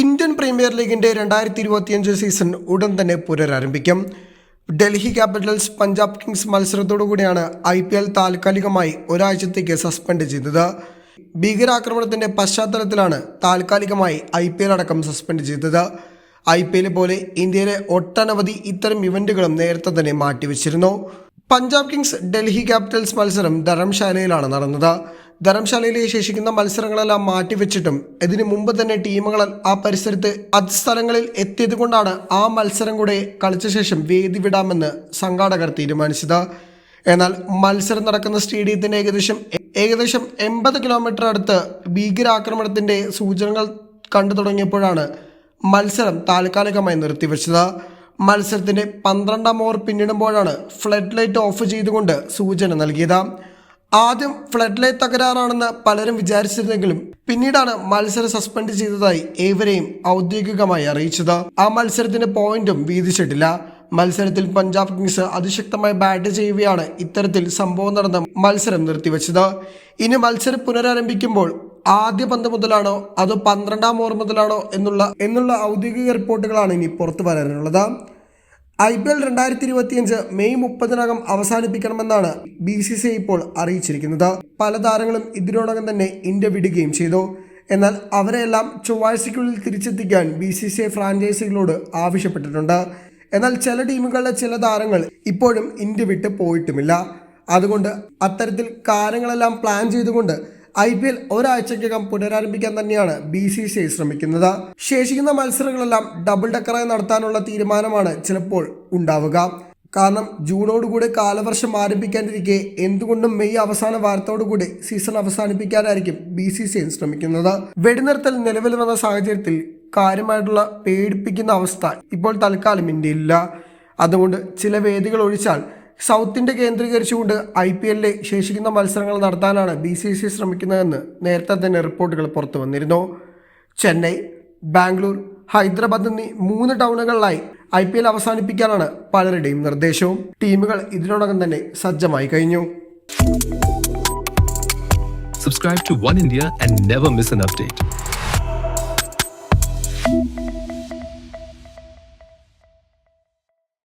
Indian premier ലീഗിന്റെ രണ്ടായിരത്തി ഇരുപത്തിയഞ്ച് സീസൺ ഉടൻ തന്നെ പുനരാരംഭിക്കും. ഡൽഹി ക്യാപിറ്റൽസ് പഞ്ചാബ് കിങ്സ് മത്സരത്തോടുകൂടിയാണ് ഐ പി എൽ താൽക്കാലികമായി ഒരാഴ്ചത്തേക്ക് സസ്പെൻഡ് ചെയ്തത്. ഭീകരാക്രമണത്തിന്റെ പശ്ചാത്തലത്തിലാണ് താൽക്കാലികമായി ഐ പി എൽ അടക്കം സസ്പെൻഡ് ചെയ്തത്. ഐ പി എൽ പോലെ ഇന്ത്യയിലെ ഒട്ടനവധി ഇത്തരം ഇവന്റുകളും നേരത്തെ തന്നെ മാറ്റിവെച്ചിരുന്നു. പഞ്ചാബ് കിങ്സ് ഡൽഹി ക്യാപിറ്റൽസ് മത്സരം ധരംശാലയിലാണ് നടന്നത്. ധരംശാലയിലെ ശേഷിക്കുന്ന മത്സരങ്ങളെല്ലാം മാറ്റിവെച്ചിട്ടും ഇതിനു മുമ്പ് തന്നെ ടീമുകൾ ആ പരിസരത്ത് അത് സ്ഥലങ്ങളിൽ എത്തിയത് കൊണ്ടാണ് ആ മത്സരം കൂടെ കളിച്ച ശേഷം വേദി വിടാമെന്ന് സംഘാടകർ തീരുമാനിച്ചത്. എന്നാൽ മത്സരം നടക്കുന്ന സ്റ്റേഡിയത്തിന് ഏകദേശം ഏകദേശം എൺപത് കിലോമീറ്റർ അടുത്ത് ഭീകരാക്രമണത്തിന്റെ സൂചനകൾ കണ്ടു തുടങ്ങിയപ്പോഴാണ് മത്സരം താൽക്കാലികമായി നിർത്തിവെച്ചത്. മത്സരത്തിന്റെ പന്ത്രണ്ടാം ഓവർ പിന്നിടുമ്പോഴാണ് ഫ്ലഡ് ലൈറ്റ് ഓഫ് ചെയ്തുകൊണ്ട് സൂചന നൽകിയത്. ആദ്യം ഫ്ലഡ് ലൈറ്റ് തകരാറാണെന്ന് പലരും വിചാരിച്ചിരുന്നെങ്കിലും പിന്നീടാണ് മത്സരം സസ്പെൻഡ് ചെയ്തതായി ഏവരെയും ഔദ്യോഗികമായി അറിയിച്ചത്. ആ മത്സരത്തിന്റെ പോയിന്റും വീതിച്ചിട്ടില്ല. മത്സരത്തിൽ പഞ്ചാബ് കിങ്സ് അതിശക്തമായി ബാറ്റ് ചെയ്യുകയാണ് ഇത്തരത്തിൽ സംഭവം നടന്ന മത്സരം നിർത്തിവെച്ചത്. ഇനി മത്സരം പുനരാരംഭിക്കുമ്പോൾ ആദ്യ പന്ത് മുതലാണോ അതോ പന്ത്രണ്ടാം ഓവർ മുതലാണോ എന്നുള്ള എന്നുള്ള ഔദ്യോഗിക റിപ്പോർട്ടുകളാണ് ഇനി പുറത്തു വരാനുള്ളത്. ഐ പി എൽ രണ്ടായിരത്തി ഇരുപത്തിയഞ്ച് മെയ് മുപ്പതിനകം അവസാനിപ്പിക്കണമെന്നാണ് ബി സി സി ഇപ്പോൾ അറിയിച്ചിരിക്കുന്നത്. പല താരങ്ങളും ഇതിനോടകം തന്നെ ഇന്ത്യ വിടുകയും ചെയ്തു. എന്നാൽ അവരെല്ലാം ചൊവ്വാഴ്ചയ്ക്കുള്ളിൽ തിരിച്ചെത്തിക്കാൻ ബി സി സി ഐ ഫ്രാഞ്ചൈസികളോട് ആവശ്യപ്പെട്ടിട്ടുണ്ട്. എന്നാൽ ചില ടീമുകളിലെ ചില താരങ്ങൾ ഇപ്പോഴും ഇന്ത്യ വിട്ട് പോയിട്ടുമില്ല. അതുകൊണ്ട് അത്തരത്തിൽ കാര്യങ്ങളെല്ലാം പ്ലാൻ ചെയ്തുകൊണ്ട് ഐ പി എൽ ഒരാഴ്ചക്കകം പുനരാരംഭിക്കാൻ തന്നെയാണ് ബി സി സി ഐ ശ്രമിക്കുന്നത്. ശേഷിക്കുന്ന മത്സരങ്ങളെല്ലാം ഡബിൾ ഡക്കറായി നടത്താനുള്ള തീരുമാനമാണ് ചിലപ്പോൾ ഉണ്ടാവുക. കാരണം ജൂണോടുകൂടി കാലവർഷം ആരംഭിക്കാനിരിക്കെ എന്തുകൊണ്ടും മെയ് അവസാന വാരത്തോടുകൂടി സീസൺ അവസാനിപ്പിക്കാനായിരിക്കും ബി സി സി ഐ ശ്രമിക്കുന്നത്. വെടിനിർത്തൽ നിലവിൽ വന്ന സാഹചര്യത്തിൽ കാര്യമായിട്ടുള്ള പേടിപ്പിക്കുന്ന അവസ്ഥ ഇപ്പോൾ തൽക്കാലം ഇന്ത്യയിലില്ല. അതുകൊണ്ട് ചില വേദികൾ ഒഴിച്ചാൽ സൗത്ത് ഇന്ത്യ കേന്ദ്രീകരിച്ചുകൊണ്ട് ഐ പി എല്ലിലെ ശേഷിക്കുന്ന മത്സരങ്ങൾ നടത്താനാണ് ബി സി സി ശ്രമിക്കുന്നതെന്ന് നേരത്തെ തന്നെ റിപ്പോർട്ടുകൾ പുറത്തു വന്നിരുന്നു. ചെന്നൈ ബാംഗ്ലൂർ ഹൈദരാബാദ് എന്നീ മൂന്ന് ടൗണുകളിലായി ഐ പി എൽ അവസാനിപ്പിക്കാനാണ് പലരുടെയും നിർദ്ദേശവും. ടീമുകൾ ഇതിനോടകം തന്നെ സജ്ജമായി കഴിഞ്ഞു. Subscribe to One India and never miss an update.